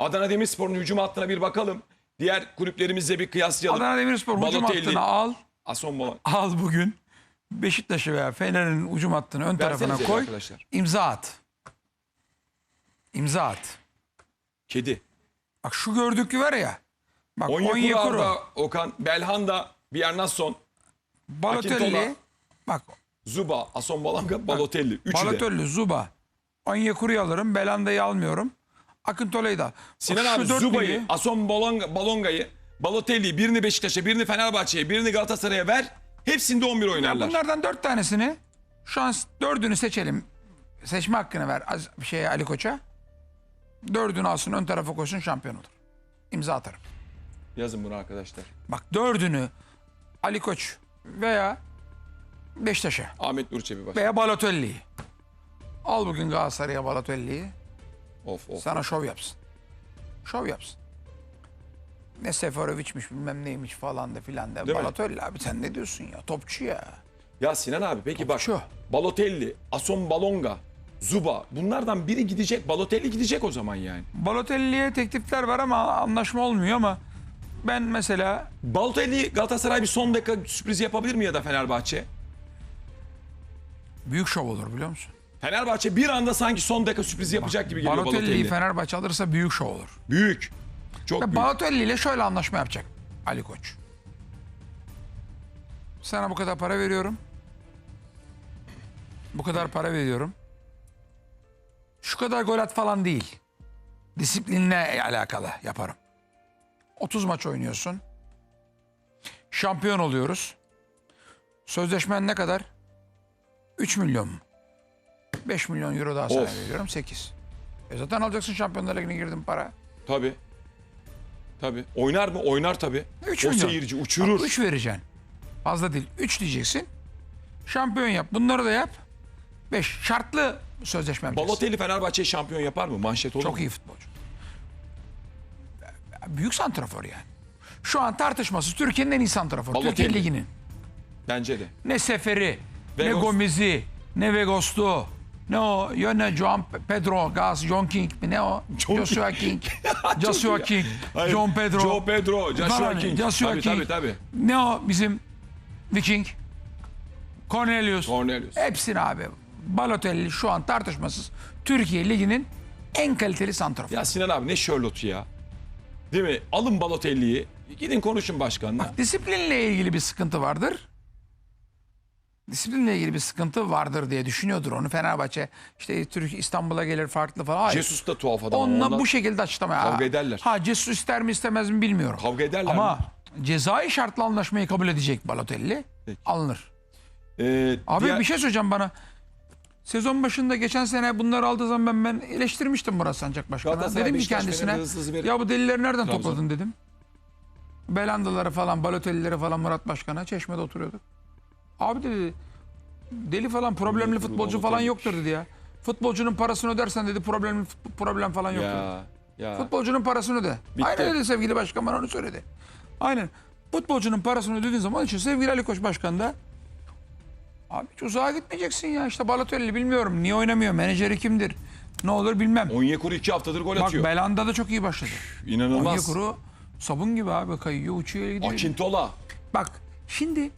Adana Demirspor'un hücum hattına bir bakalım. Diğer kulüplerimizle bir kıyaslayalım. Adana Demirspor hücum Balotelli, hattını al. Ason Bolan. Al bugün. Beşiktaş'ı veya Fener'in hücum hattını ön tarafına Versenize koy. arkadaşlar. İmza at. İmza at. Kedi. Bak şu gördüğü var ya. Bak Onyekuru, Onyekuru, Arda, Okan, Belhanda, Balotelli. Akintola. Bak Zuba, Ason Balanga, Balotelli. Üçü de. Balotelli, Zuba. Onyekuru'yu alırım. Belanda'yı almıyorum. Akıntola'yı da. Bak Sinan şu abi Zuba'yı, Ason Balonga, Balonga'yı, Balotelli'yi birini Beşiktaş'a, birini Fenerbahçe'ye, birini Galatasaray'a ver. Hepsinde 11 oynarlar. Bunlardan dört tanesini şu an dördünü seçelim. Seçme hakkını ver Az- şeye Ali Koç'a. Dördünü alsın ön tarafa koysun şampiyon olur. İmza atarım. Yazın bunu arkadaşlar. Bak dördünü Ali Koç veya Beşiktaş'a Ahmet Nur Çebi bak. veya Balotelli'yi. Al bugün Galatasaray'a Balotelli'yi. Of of. Sana şov yapsın. Şov yapsın. Ne Seferovic'miş bilmem neymiş falan da filan da. Değil mi? Balotelli abi sen ne diyorsun ya? Topçu ya. Ya Sinan abi peki bak. Topçu. Balotelli, Ason Balonga, Zuba bunlardan biri gidecek. Balotelli gidecek o zaman yani. Balotelli'ye teklifler var ama anlaşma olmuyor ama ben mesela Balotelli Galatasaray bir son dakika sürpriz yapabilir mi ya da Fenerbahçe? büyük şov olur biliyor musun? Fenerbahçe bir anda sanki son dakika sürpriz yapacak gibi geliyor Balotelli'yi Balotelli. Fenerbahçe alırsa büyük şov olur. Büyük. Çok büyük. Balotelli ile şöyle anlaşma yapacak Ali Koç. Sana bu kadar para veriyorum. Bu kadar para veriyorum. Şu kadar gol at falan değil. Disiplinle alakalı yaparım. 30 maç oynuyorsun. Şampiyon oluyoruz. Sözleşmen ne kadar? 3 milyon mu? 5 milyon euro daha sana Of. veriyorum 8. E zaten alacaksın Şampiyonlar Ligi'ne girdin para. Tabii. Tabii. Oynar mı? Oynar tabii. 3 o milyon. seyirci uçurur. 3 vereceksin. Fazla değil. 3 diyeceksin. Şampiyon yap. Bunları da yap. 5. Şartlı sözleşme yapacaksın. Balotelli Fenerbahçe'yi şampiyon yapar mı? Manşet olur Çok mu? iyi futbolcu. Büyük santrafor yani. Şu an tartışması Türkiye'nin en iyi santraforu. Balotelli. Türkiye Ligi'nin. Bence de. Ne Seferi, ne Vegos. Gomez'i, ne Vegos'tu, ne o, ya ne John Pedro, Gaz, John King mi ne o? John Joshua King. Joshua. King, Hayır, John Pedro. Joe Pedro, Joshua Falan, King. Joshua tabii, King. tabii tabii. Ne o bizim Viking? Cornelius. Cornelius. Hepsini abi. Balotelli şu an tartışmasız Türkiye Ligi'nin en kaliteli santraforu. Ya Sinan abi ne Charlotte ya. Değil mi? Alın Balotelli'yi. Gidin konuşun başkanla. Disiplinle ilgili bir sıkıntı vardır. Disiplinle ilgili bir sıkıntı vardır diye düşünüyordur onu. Fenerbahçe işte Türk İstanbul'a gelir farklı falan. Hayır. Jesus da tuhaf adam. Onunla bu şekilde açıklama. Kavga ederler. Ha Jesus ister mi istemez mi bilmiyorum. Kavga ederler Ama mi? cezai şartlı anlaşmayı kabul edecek Balotelli. Peki. Alınır. Ee, Abi diğer- bir şey söyleyeceğim bana. Sezon başında geçen sene bunları aldığı zaman ben, ben eleştirmiştim Murat Sancak Başkan'a. Galatasaray, Dedim ki kendisine ya bu delileri nereden Trabzon. topladın dedim. Belandaları falan, Balotellileri falan Murat Başkan'a çeşmede oturuyorduk. Abi dedi deli falan problemli futbolcu falan yoktur dedi ya. Futbolcunun parasını ödersen dedi problemli problem falan yoktur. Ya. Ya. Futbolcunun parasını öde. Bitti. Aynen öyle sevgili başkan bana onu söyledi. Aynen. Futbolcunun parasını ödediğin zaman için sevgili Ali Koç Başkan da abi hiç uzağa gitmeyeceksin ya. İşte Balotelli bilmiyorum. Niye oynamıyor? Menajeri kimdir? Ne olur bilmem. Onyekuru iki haftadır gol Bak atıyor. Belanda da çok iyi başladı. İnanılmaz. Onyekuru sabun gibi abi kayıyor uçuyor gidiyor. Akintola. Bak şimdi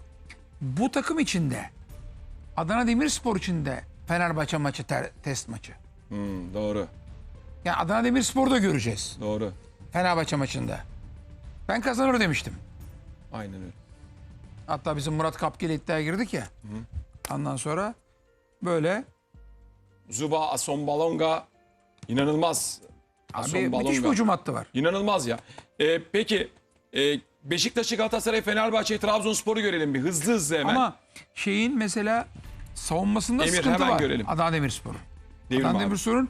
bu takım içinde Adana Demirspor içinde Fenerbahçe maçı ter- test maçı. Hmm, doğru. Yani Adana Demirspor'u da göreceğiz. Doğru. Fenerbahçe maçında. Ben kazanır demiştim. Aynen öyle. Hatta bizim Murat Kapgil iddiaya girdik ya. Ondan sonra böyle Zuba, Ason Balonga inanılmaz. Abi müthiş bir Balonga. hücum hattı var. İnanılmaz ya. Ee, peki e, Beşiktaş'ı, Galatasaray, Fenerbahçe'yi, Trabzonspor'u görelim bir hızlı hızlı hemen. Ama şeyin mesela savunmasında Emir, sıkıntı hemen var. görelim. Adana Demirspor'un. Devrim Adana abi. Demirspor'un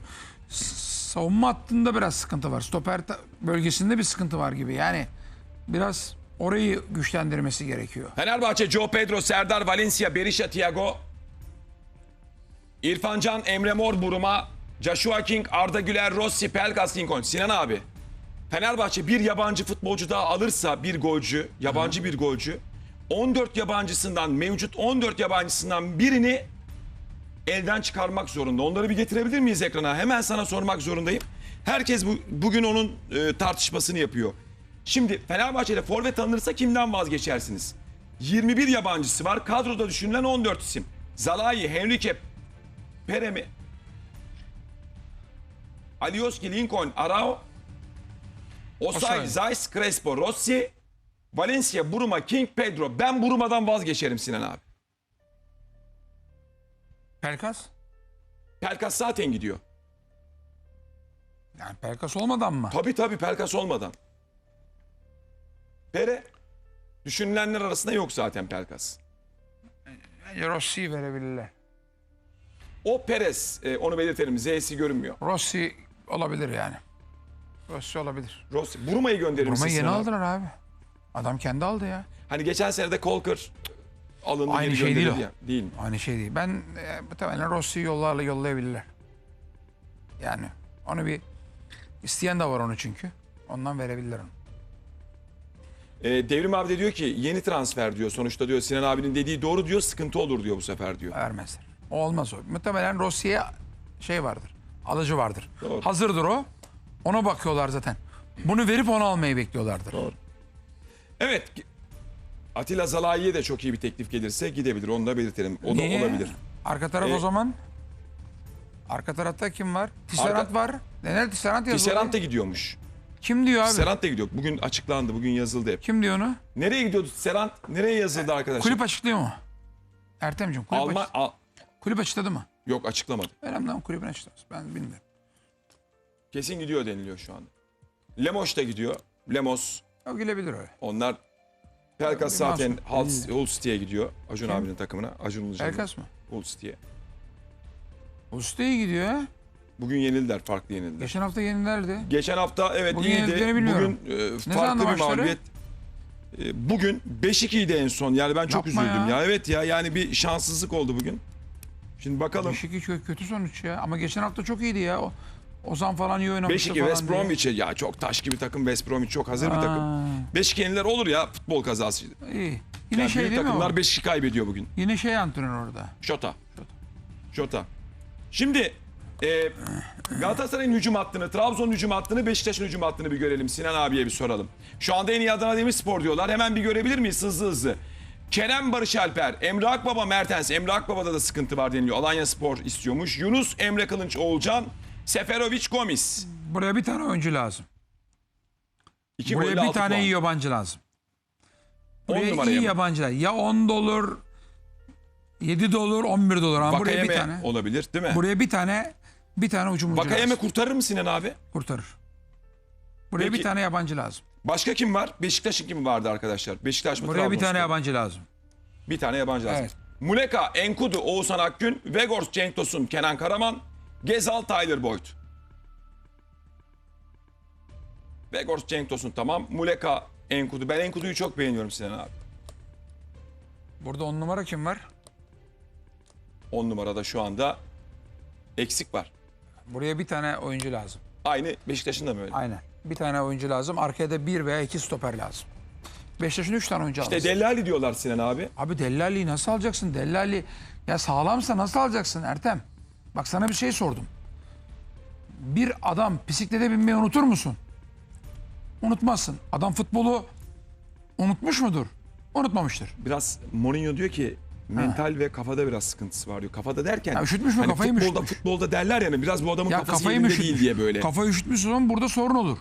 savunma hattında biraz sıkıntı var. Stoper bölgesinde bir sıkıntı var gibi. Yani biraz orayı güçlendirmesi gerekiyor. Fenerbahçe, Joe Pedro, Serdar Valencia, Berisha Thiago, İrfan Can, Emre Mor, Buruma, Joshua King, Arda Güler, Rossi, Pelkas, Lincoln. Sinan abi, Fenerbahçe bir yabancı futbolcu daha alırsa bir golcü, yabancı bir golcü, 14 yabancısından, mevcut 14 yabancısından birini elden çıkarmak zorunda. Onları bir getirebilir miyiz ekrana? Hemen sana sormak zorundayım. Herkes bu, bugün onun e, tartışmasını yapıyor. Şimdi Fenerbahçe'de forvet alınırsa kimden vazgeçersiniz? 21 yabancısı var. Kadroda düşünülen 14 isim. Zalai, Henrique, Peremi, Alioski, Lincoln, Arao, Osay. Zeiss, Crespo, Rossi, Valencia, Buruma, King, Pedro. Ben Buruma'dan vazgeçerim Sinan abi. Pelkas? Pelkas zaten gidiyor. Yani Pelkas olmadan mı? Tabii tabii Pelkas olmadan. Pere düşünülenler arasında yok zaten Pelkas. Bence Rossi'yi verebilirler. O Perez e, onu belirtelim Z'si görünmüyor. Rossi olabilir yani. Rossi olabilir. Rossi, Buruma'yı gönderir misin Roma'yı yeni Sinan abi? aldılar abi. Adam kendi aldı ya. Hani geçen sene de Kolkır alındı Aynı geri şey değil o. ya. Değil mi? Aynı şey değil. Ben e, muhtemelen Rossi'yi yollarla yollayabilirler. Yani onu bir isteyen de var onu çünkü. Ondan verebilirler onu. E, Devrim abi de diyor ki yeni transfer diyor. Sonuçta diyor Sinan abinin dediği doğru diyor sıkıntı olur diyor bu sefer diyor. Vermezler. O olmaz o. Muhtemelen Rossi'ye şey vardır. Alıcı vardır. Doğru. Hazırdır o. Ona bakıyorlar zaten. Bunu verip onu almayı bekliyorlardır. Doğru. Evet. Atilla Zalai'ye de çok iyi bir teklif gelirse gidebilir. Onu da belirtelim. O da Niye? olabilir. Arka taraf Ee, o zaman. Arka tarafta kim var? Tisserand Arka- var. Neler Tisserand yazıyor? Tisserand da gidiyormuş. Kim diyor abi? Tisserand da gidiyor. Bugün açıklandı. Bugün yazıldı hep. Kim diyor onu? Nereye gidiyordu Tisserand? Nereye yazıldı arkadaşlar? Kulüp açıklıyor mu? Ertemciğim kulüp, Alman... açık- Al- kulüp açıkladı mı? Yok açıklamadı. Önemli ama kulübün açıklaması. Ben bilmiyorum. Kesin gidiyor deniliyor şu anda. Lemos da gidiyor. Lemos. O gülebilir öyle. Onlar Pelkas zaten. Hull, City'ye gidiyor. Acun Kim? abinin takımına. Acun Ilıcalı. Pelkas mı? Hull City'ye. Usta iyi gidiyor ha. Bugün yenildiler. Farklı yenildiler. Geçen hafta yenilerdi. Geçen hafta evet Bugün iyiydi. yenildiklerini bilmiyorum. Bugün e, farklı bir maçları? mağlubiyet. E, bugün 5-2'ydi en son. Yani ben çok Yapma üzüldüm ya. ya. Evet ya yani bir şanssızlık oldu bugün. Şimdi bakalım. 5-2 kö- kötü sonuç ya. Ama geçen hafta çok iyiydi ya. O, Ozan falan iyi oynamıştı 5-2 falan West diye. Bromwich'e ya çok taş gibi takım West Bromwich çok hazır bir takım. Aa, 5-2 yeniler olur ya futbol kazası. İyi. Yine Yani şey büyük değil mi takımlar o? 5-2 kaybediyor bugün. Yine şey antrenör orada. Şota. Şota. Şimdi e, Galatasaray'ın hücum hattını, Trabzon'un hücum hattını, Beşiktaş'ın hücum hattını bir görelim. Sinan abiye bir soralım. Şu anda en iyi Adana Demirspor diyorlar. Hemen bir görebilir miyiz hızlı hızlı? Kerem Barış Alper, Emre Akbaba Mertens. Emre Akbaba'da da sıkıntı var deniliyor. Alanya Spor istiyormuş. Yunus Emre Kılınç Oğulcan, Seferovic Gomis. Buraya bir tane oyuncu lazım. İki Buraya bir tane puan. iyi yabancı lazım. Buraya iyi mı? yabancı lazım. Ya 10 dolar, 7 dolar, 11 dolar. Ama buraya bir tane. olabilir değil mi? Buraya bir tane bir tane hücumcu Vakayeme kurtarır mı Sinan abi? kurtarır. Buraya Peki. bir tane yabancı lazım. Başka kim var? Beşiktaş'ın kimi vardı arkadaşlar? Beşiktaş mı? Buraya bir tane yabancı lazım. Bir tane yabancı lazım. Evet. Muleka, Enkudu, Oğuzhan Akgün, Vegors, Cenk Tosun, Kenan Karaman, Gezal, Tyler Boyd. Vegors, Cenk Tosun tamam. Muleka, Enkudu. Ben Enkudu'yu çok beğeniyorum Sinan abi. Burada 10 numara kim var? 10 numarada şu anda eksik var. Buraya bir tane oyuncu lazım. Aynı Beşiktaş'ın da mı öyle? Aynen. Bir tane oyuncu lazım. Arkaya da bir veya iki stoper lazım. Beşiktaş'ın üç tane oyuncu İşte alması. Dellali diyorlar Sinan abi. Abi Dellali'yi nasıl alacaksın? Dellali ya sağlamsa nasıl alacaksın Ertem? Bak sana bir şey sordum. Bir adam bisiklete binmeyi unutur musun? Unutmazsın. Adam futbolu unutmuş mudur? Unutmamıştır. Biraz Mourinho diyor ki mental ve kafada biraz sıkıntısı var diyor. Kafada derken Ya üşütmüş mü? Kafayı mı futbolda, üşütmüş? futbolda derler yani biraz bu adamın Ya kafası kafayı yerinde değil diye böyle. Kafayı üşütmüş zaman burada sorun olur.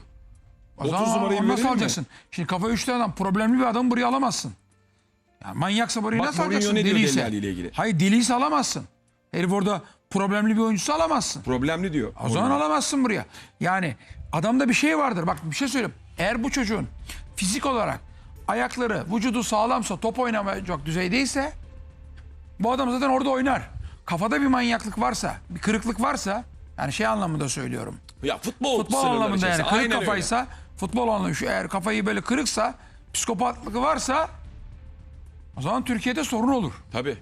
O 30 zaman numarayı nasıl verelim mi? alacaksın? Şimdi kafayı üşüten adam problemli bir adam buraya alamazsın. Ya manyaksa burayı Bak nasıl Mourinho alacaksın? Deliyse. Hayır deliyse alamazsın. Herif orada problemli bir oyuncusu alamazsın. Problemli diyor. O zaman alamazsın buraya. Yani adamda bir şey vardır. Bak bir şey söyleyeyim. Eğer bu çocuğun fizik olarak ayakları, vücudu sağlamsa, top oynamayacak düzeydeyse bu adam zaten orada oynar. Kafada bir manyaklık varsa, bir kırıklık varsa yani şey anlamında söylüyorum. Ya futbol, Futbol sınırları anlamında yani kırık Aynen öyle. kafaysa, futbol anlamında şu eğer kafayı böyle kırıksa, psikopatlık varsa o zaman Türkiye'de sorun olur. Tabii.